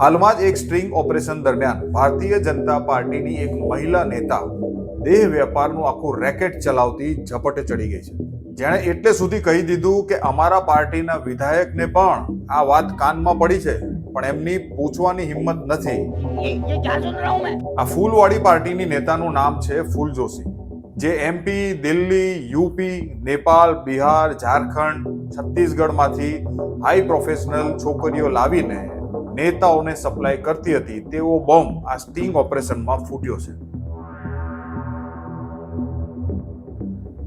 હાલમાં જ એક સ્ટ્રિંગ ઓપરેશન દરમિયાન ભારતીય જનતા પાર્ટીની એક મહિલા નેતા દેહ વેપારનું આખું રેકેટ ચલાવતી ઝપટે ચડી ગઈ છે. જેણે એટલે સુધી કહી દીધું કે અમારા પાર્ટીના વિધાયકને પણ આ વાત કાનમાં પડી છે પણ એમની પૂછવાની હિંમત નથી. આ ફૂલવાળી પાર્ટીની નેતાનું નામ છે ફૂલ જોશી જે એમપી દિલ્હી યુપી નેપાળ બિહાર ઝારખંડ છત્તીસગઢમાંથી હાઈ પ્રોફેશનલ છોકરીઓ લાવીને નેતાઓને સપ્લાય કરતી હતી તેવો બોમ્બ આ સ્ટિંગ ઓપરેશનમાં ફૂટ્યો છે.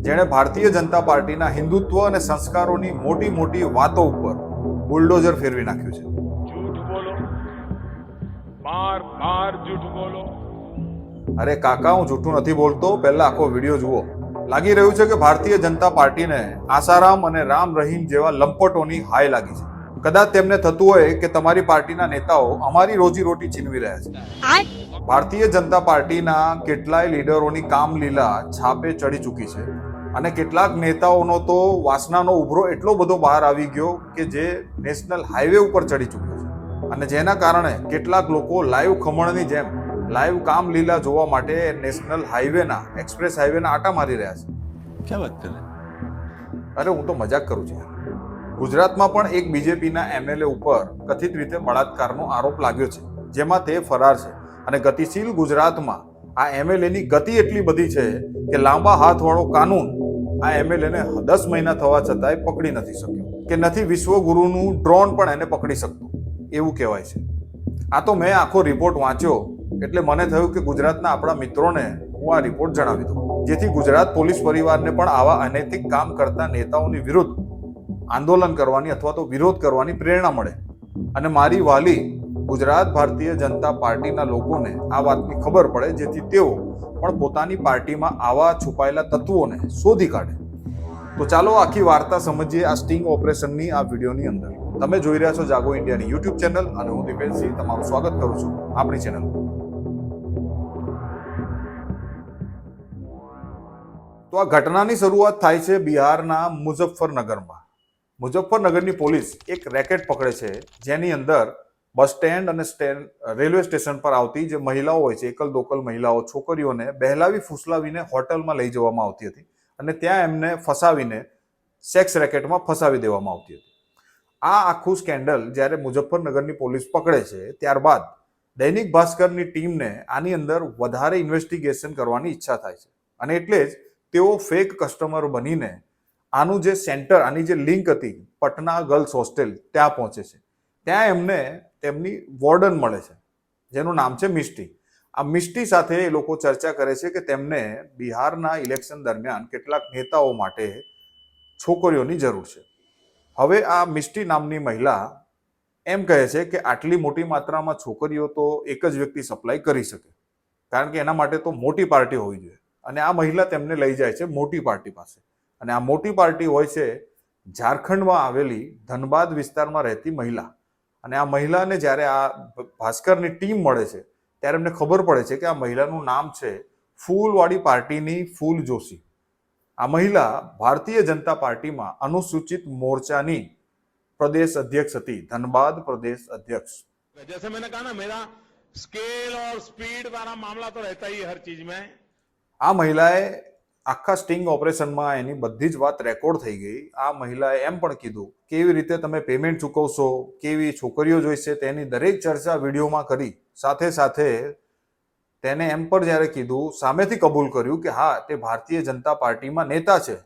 જેણે ભારતીય જનતા પાર્ટીના હિન્દુત્વ અને સંસ્કારોની મોટી મોટી વાતો ઉપર બુલડોઝર ફેરવી નાખ્યું છે. અરે કાકા હું જૂઠું નથી બોલતો. પહેલા આખો વીડિયો જુઓ. લાગી રહ્યું છે કે ભારતીય જનતા પાર્ટીને આસારામ અને રામ રહીમ જેવા લંપટોની હાય લાગી છે. કદાચ તેમને થતું હોય કે તમારી પાર્ટીના નેતાઓ અમારી રોજી રોટી છીનવી રહ્યા છે. ભારતીય જનતા પાર્ટીના કેટલાય લીડરોની કામલીલા છાપે ચડી ચૂકી છે. અને કેટલાક નેતાઓનો તો વાસનાનો ઉભરો એટલો બધો બહાર આવી ગયો કે જે નેશનલ હાઈવે ઉપર ચડી ચૂક્યો છે. અને જેના કારણે કેટલાક લોકો લાઈવ ખમણની જેમ લાઈવ કામલીલા જોવા માટે નેશનલ હાઈવેના એક્સપ્રેસ હાઈવેના આટા મારી રહ્યા છે. ક્યાં વાત અરે હું તો મજાક કરું છું ગુજરાતમાં પણ એક બીજેપીના એમએલએ ઉપર કથિત રીતે બળાત્કારનો આરોપ લાગ્યો છે, જેમાં તે ફરાર છે. અને ગતિશીલ ગુજરાતમાં આ એમએલએની ગતિ એટલી બધી છે કે લાંબા હાથવાળો કાનૂન આ એમએલએને દસ મહિના થવા છતાંય પકડી નથી શક્યો. કે નથી વિશ્વગુરુનું ડ્રોન પણ એને પકડી શકતું. એવું કહેવાય છે. આ તો મેં આખો રિપોર્ટ વાંચ્યો, એટલે મને થયું કે ગુજરાતના આપણા મિત્રોને હું આ રિપોર્ટ જણાવી દઉં. જેથી ગુજરાત પોલીસ પરિવારને પણ આવા અનૈતિક કામ કરતા નેતાઓની વિરુદ્ધ આંદોલન કરવાની અથવા તો વિરોધ કરવાની પ્રેરણા મળે. અને મારી વાલી ગુજરાત ભારતીય જનતા પાર્ટીના લોકોને આ વાતની ખબર પડે, જેથી તેઓ પણ પોતાની પાર્ટીમાં આવા છુપાયેલા તત્વોને શોધી કાઢે. તો ચાલો આખી વાર્તા સમજીએ આ સ્ટિંગ ઓપરેશનની, આ વિડીયોની અંદર. તમે જોઈ રહ્યા છો જાગો ઇન્ડિયાની યુટ્યુબ ચેનલ અને હું દિપેશસિંહ તમારું સ્વાગત કરું છું આપણી ચેનલ તો આ ઘટનાની શરૂઆત થાય છે બિહારના મુઝફ્ફરનગરમાં. મુઝફ્ફરનગરની પોલીસ એક રેકેટ પકડે છે, જેની અંદર બસ સ્ટેન્ડ અને સ્ટેન્ડ રેલવે સ્ટેશન પર આવતી જે મહિલાઓ હોય છે એકલ દોકલ મહિલાઓ, છોકરીઓને બહેલાવી ફૂસલાવીને હોટલમાં લઈ જવામાં આવતી હતી અને ત્યાં એમને ફસાવીને સેક્સ રેકેટમાં ફસાવી દેવામાં આવતી હતી. આ આખું સ્કેન્ડલ જ્યારે મુઝફ્ફરનગરની પોલીસ પકડે છે, ત્યારબાદ દૈનિક ભાસ્કરની ટીમને આની અંદર વધારે ઇન્વેસ્ટિગેશન કરવાની ઈચ્છા થાય છે. અને એટલે જ તેઓ ફેક કસ્ટમર બનીને આનું જે સેન્ટર, આની જે લિંક હતી, પટના ગર્લ્સ હોસ્ટેલ, ત્યાં પહોંચે છે. ત્યાં એમને તેમની વોર્ડન મળે છે, જેનું નામ છે મિસ્ટી આ મિસ્ટી સાથે એ લોકો ચર્ચા કરે છે કે તેમને બિહારના ઇલેક્શન દરમિયાન કેટલાક નેતાઓ માટે છોકરીઓની જરૂર છે. હવે આ મિસ્ટી નામની મહિલા એમ કહે છે કે આટલી મોટી માત્રામાં છોકરીઓ તો એક જ વ્યક્તિ સપ્લાય કરી શકે, કારણ કે એના માટે તો મોટી પાર્ટી હોવી જોઈએ. અને આ મહિલા તેમને લઈ જાય છે મોટી પાર્ટી પાસે. અને આ મોટી પાર્ટી હોય છે ઝારખંડમાં આવેલી ધનબાદ વિસ્તારમાં રહેતી મહિલા અને આ મહિલાને જ્યારે આ ભાસ્કરની ટીમ મળે છે ત્યારે એમને ખબર પડે છે કે આ મહિલાનું નામ છે ફૂલવાડી પાર્ટીની ફૂલ જોશી આ મહિલા ભારતીય જનતા પાર્ટીમાં અનુસૂચિત મોરચાની પ્રદેશ અધ્યક્ષ હતી ધનબાદ પ્રદેશ અધ્યક્ષ जैसे मैंने कहा ना मेरा स्केल और स्पीड वाला मामला तो रहता ही है हर चीज में આ મહિલાએ આખા સ્ટિંગ ઓપરેશનમાં એની બધી જ વાત રેકોર્ડ થઈ ગઈ. આ મહિલાએ એમ પણ કીધું, કેવી રીતે તમે પેમેન્ટ ચૂકવશો, કેવી છોકરીઓ જોઈશે તેની દરેક ચર્ચા વિડીયોમાં કરી. સાથે સાથે તેને એમ પણ જ્યારે કીધું, સામેથી કબૂલ કર્યું કે હા, તે ભારતીય જનતા પાર્ટીમાં નેતા છે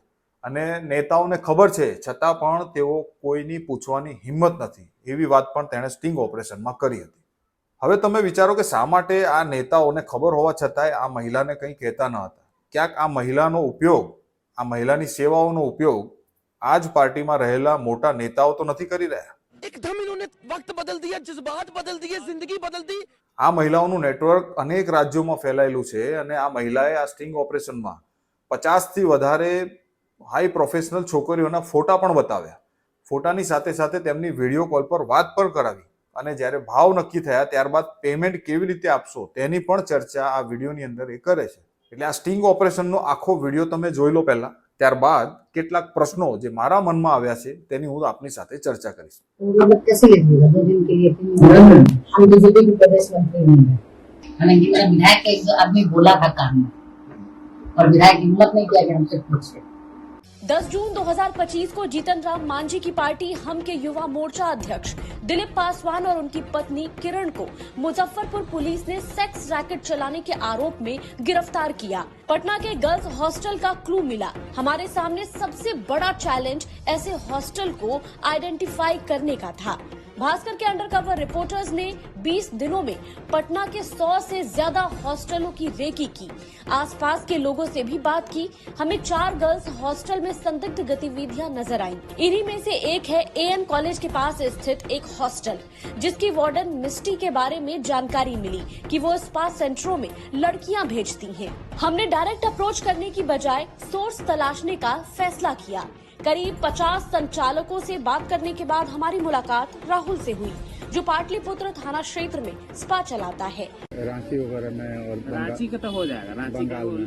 અને નેતાઓને ખબર છે, છતાં પણ તેઓ કોઈની પૂછવાની હિંમત નથી. એવી વાત પણ તેણે સ્ટિંગ ઓપરેશનમાં કરી હતી. હવે તમે વિચારો કે શા માટે આ નેતાઓને ખબર હોવા છતાંય આ મહિલાને કંઈ કહેતા ન હતા? ક્યાંક આ મહિલાનો ઉપયોગ આ મહિલાની સેવાઓનો ઉપયોગ આ જ પાર્ટીમાં રહેલા મોટા નેતાઓ તો નથી કરી રહ્યા. એકદમ ઇન્હોને વક્ત બદલ દિયા જજ્બાત બદલ દિયે જિંદગી બદલ દી. આ મહિલાઓનું નેટવર્ક અનેક રાજ્યોમાં ફેલાયેલું છે અને આ મહિલાએ આ સ્ટિંગ ઓપરેશનમાં પચાસથી વધારે હાઈ પ્રોફેશનલ છોકરીઓના ફોટા પણ બતાવ્યા. ફોટાની સાથે સાથે તેમની વીડિયો કોલ પર વાત પણ કરાવી અને જ્યારે ભાવ નક્કી થયા ત્યારબાદ પેમેન્ટ કેવી રીતે આપશો તેની પણ ચર્ચા આ વિડીયોની અંદર એ કરે છે. એટલે આ સ્ટિંગ ઓપરેશનનો આખો વિડીયો તમે જોઈ લો પહેલા ત્યારબાદ કેટલાક પ્રશ્નો જે મારા મનમાં આવ્યા છે તેની હું આપની સાથે ચર્ચા કરીશ मतलब कैसे लीजिएगा दो दिन के लिए तीन दिन के लिए? हम बीजेपी के प्रदेश मंत्री नहीं है हालांकि मेरा विधायक का एक दो आदमी बोला था काम में और विधायक हिम्मत नहीं किया कि हमसे पूछे 10 जून 2025 को जीतन राम मांझी की पार्टी हम के युवा मोर्चा अध्यक्ष दिलीप पासवान और उनकी पत्नी किरण को मुजफ्फरपुर पुलिस ने सेक्स रैकेट चलाने के आरोप में गिरफ़्तार किया। पटना के गर्ल्स हॉस्टल का क्लू मिला। हमारे सामने सबसे बड़ा चैलेंज ऐसे हॉस्टल को आइडेंटिफाई करने का था। भास्कर के अंडरकवर रिपोर्टर्स ने 20 दिनों में पटना के 100 से ज़्यादा हॉस्टलों की रेकी की आसपास के लोगों से भी बात की हमें चार गर्ल्स हॉस्टल में संदिग्ध गतिविधियाँ नज़र आईं। इन्हीं में से एक है एएन कॉलेज के पास स्थित एक हॉस्टल, जिसकी वार्डन मिस्टी के बारे में जानकारी मिली कि वो स्पा सेंटरों में लड़कियाँ भेजती हैं। हमने डायरेक्ट अप्रोच करने की बजाय सोर्स तलाशने का फैसला किया करीब 50 संचालकों से बात करने के बाद हमारी मुलाकात राहुल से हुई जो पाटलिपुत्र थाना क्षेत्र में स्पा चलाता है। रांची वगैरह में और रांची का तो हो जाएगा रांची बंगाल में।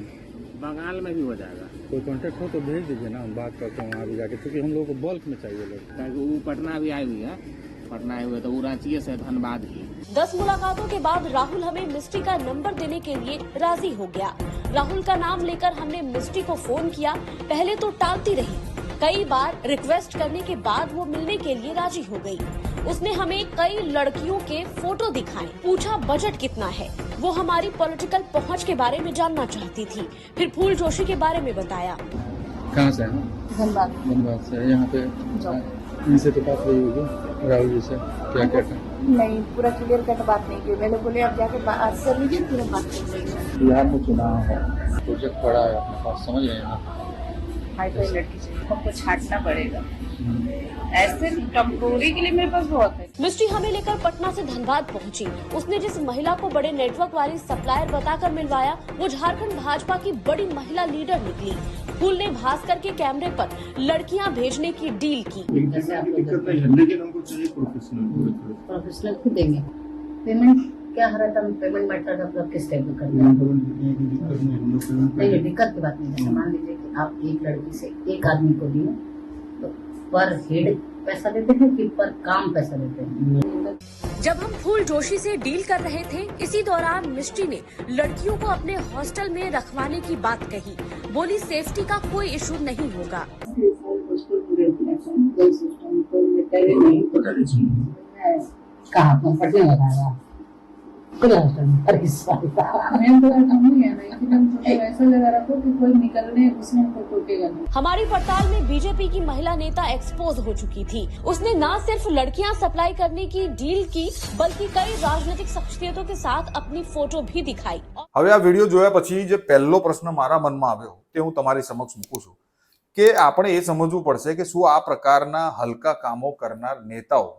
बंगाल में भी हो जाएगा। कोई कांटेक्ट हो तो भेज दीजिए ना हम बात करते हैं वहाँ भी जाके क्योंकि हम लोग को बल्क में चाहिए लोग। ताकि वो पटना भी आई हुई है। पटना आई हुई है तो वो रांची से धनबाद ही। दस मुलाकातों के बाद राहुल हमें मिस्टी का नंबर देने के लिए राज़ी हो गया। राहुल का नाम लेकर हमने मिस्टी को फ़ोन किया। पहले तो टालती रही कई बार रिक्वेस्ट करने के बाद वो मिलने के लिए राज़ी हो गई। उसने हमें कई लड़कियों के फ़ोटो दिखाए। पूछा बजट कितना है? वो हमारी पॉलिटिकल पहुँच के बारे में जानना चाहती थी। फिर फूल जोशी के बारे में बताया। कहाँ से हैं धन्यवाद धनबाद। से यहाँ पे इनसे तो बात हुई होगी। राहुल जी से क्या कहते हैं? नहीं पूरा क्लियर कट बात नहीं की। मैंने बोले अब जाके बात कर लीजिए फिर हम बात कर बिहार में चुनाव है। प्रोजेक्ट पड़ा है अपने पास समझ रहे हैं हाई फाई लड़की चाहिए। हमको छाटना पड़ेगा। ऐसे टेम्पोरी के लिए मेरे पास बहुत है। मिस्ट्री हमें लेकर पटना से धनबाद पहुँची। उसने जिस महिला को बड़े नेटवर्क वाली सप्लायर बताकर मिलवाया वो झारखंड भाजपा की बड़ी महिला लीडर निकली। फूल ने भास्कर के कैमरे पर लड़कियाँ भेजने की डील की। प्रोफेशनल खुद देंगे। पेमेंट क्या हो रहा था पेमेंट मैटर का मतलब किस टाइप का करते हैं? नहीं नहीं दिक्कत की बात नहीं है। मान लीजिए कि आप एक लड़की से एक आदमी को दिए तो पर हेड पैसा देते हैं कि पर काम पैसा देते हैं? जब हम फूल जोशी से डील कर रहे थे इसी दौरान मिस्ट्री ने लड़कियों को अपने हॉस्टल में रखवाने की बात कही। बोली सेफ्टी का कोई इशू नहीं होगा। कहा पटने लगाया खुले हॉस्टल में हर हिस्सा मैं तो नहीं है ना एकदम ऐसा जगह रखो कि कोई निकलने उसमें कोई टूटेगा नहीं हमारी पड़ताल में बीजेपी की महिला नेता एक्सपोज हो चुकी थी उसने न सिर्फ लड़कियां सप्लाई करने की डील की बल्कि कई राजनीतिक शख्सियतों के साथ अपनी फोटो भी दिखाई હવે આ વિડીયો જોયા પછી જે પહેલો પ્રશ્ન મારા મનમાં આવ્યો તે હું તમારી સમક્ષ મૂકું છું કે આપણે એ સમજવું પડશે કે શું આ પ્રકારના હલકા કામો કરનાર નેતાઓ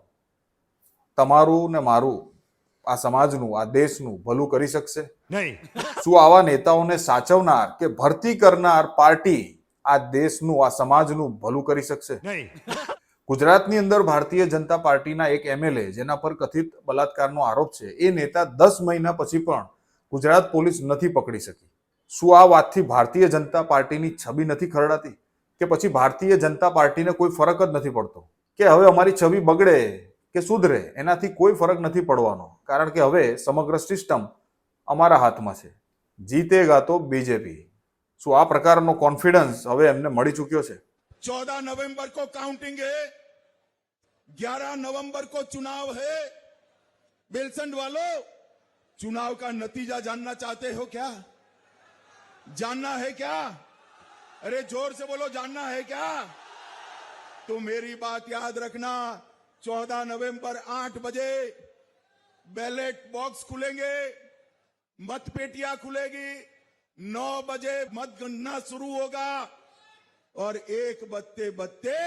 તમારું ને મારું આ સમાજનું આ દેશનું ભલું કરી શકશે? શું આવા નેતાઓને સાચવનાર કે ભરતી કરનાર પાર્ટી આ દેશનું આ સમાજનું ભલું કરી શકશે? ગુજરાતની અંદર ભારતીય જનતા પાર્ટીના એક એમએલએ જેના પર કથિત બલાત્કારનો આરોપ છે એ નેતા દસ મહિના પછી પણ ગુજરાત પોલીસ નથી પકડી શકી. શું આ વાતથી ભારતીય જનતા પાર્ટીની છબી નથી ખરડાતી? કે પછી ભારતીય જનતા પાર્ટીને કોઈ ફરક જ નથી પડતો? કે હવે અમારી છબી બગડે? કે સુધરે એનાથી કોઈ ફરક નથી પડવાનો કારણ કે હવે સમગ્ર સિસ્ટમ અમારા હાથમાં છે જીતેગા તો બીજેપી શું આ પ્રકારનો કોન્ફિડન્સ હવે એમને મળી ચૂક્યો છે चौदह नवंबर को काउंटिंग है ग्यारह नवंबर को चुनाव है बेलसंड वालों चुनाव का नतीजा जानना चाहते हो क्या जानना है क्या अरे जोर से बोलो जानना है क्या तो मेरी बात याद रखना चौदह नवंबर आठ बजे बैलेट बॉक्स खुलेंगे मत पेटियां खुलेगी नौ बजे मतगणना शुरू होगा और एक बत्ते बत्ते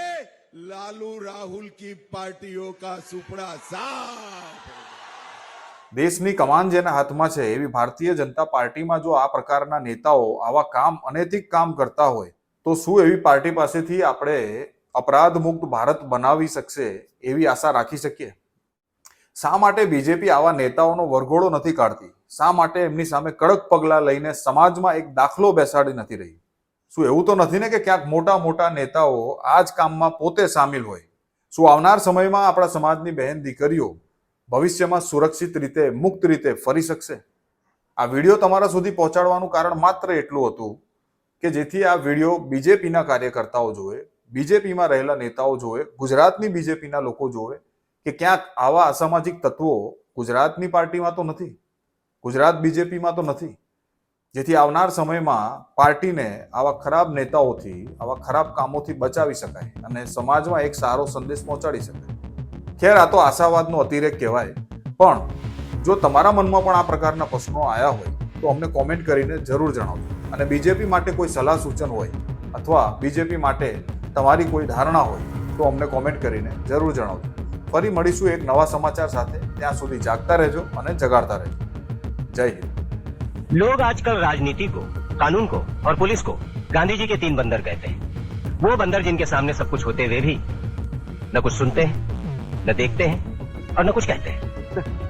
लालू राहुल की पार्टियों का सुपड़ा साफ દેશની કમાન જેના હાથમાં છે એવી ભારતીય જનતા પાર્ટીમાં જો આ પ્રકારના નેતાઓ આવા કામ અનૈતિક કામ કરતા હોય તો શું એવી પાર્ટી પાસેથી આપણે અપરાધ મુક્ત ભારત બનાવી શકશે એવી આશા રાખી શકીએ. શા માટે બીજેપી આવા નેતાઓનો વરઘોડો નથી કાઢતી? શા માટે એમની સામે કડક પગલાં લઈને સમાજમાં એક દાખલો બેસાડી નથી રહી? શું એવું તો નથી ને કે ક્યાંક મોટા મોટા નેતાઓ આ જ કામમાં પોતે સામેલ હોય? શું આવનાર સમયમાં આપણા સમાજની બહેન દીકરીઓ ભવિષ્યમાં સુરક્ષિત રીતે, મુક્ત રીતે ફરી શકશે? આ વીડિયો તમારા સુધી પહોંચાડવાનું કારણ માત્ર એટલું હતું કે જેથી આ વીડિયો બીજેપીના કાર્યકર્તાઓ જોવે બીજેપીમાં રહેલા નેતાઓ જોવે, ગુજરાતની બીજેપીના લોકો જોવે કે ક્યાંક આવા અસામાજિક તત્વો ગુજરાતની પાર્ટીમાં તો નથી, ગુજરાત બીજેપીમાં તો નથી. જેથી આવનાર સમયમાં પાર્ટીને આવા ખરાબ નેતાઓથી, આવા ખરાબ કામોથી બચાવી શકાય અને સમાજમાં એક સારો સંદેશ પહોંચાડી શકાય. ખેર, આ તો આશાવાદનો અતિરેક કહેવાય. પણ જો તમારા મનમાં પણ આ પ્રકારના પ્રશ્નો આવ્યા હોય, તો અમને કોમેન્ટ કરીને જરૂર જણાવજો. અને બીજેપી માટે કોઈ સલાહ સૂચન હોય અથવા બીજેપી માટે તમારી કોઈ ધારણા હોય તો અમને કોમેન્ટ કરીને જરૂર જણાવજો ફરી મળીશું એક નવા સમાચાર સાથે ત્યાં સુધી જાગતા રહેજો અને જગાડતા રહેજો જય હિન્દ लोग आजकल राजनीति को कानून को और पुलिस को गांधी जी के तीन बंदर कहते हैं वो बंदर जिनके सामने सब कुछ होते हुए भी न कुछ सुनते हैं न देखते हैं और न कुछ कहते हैं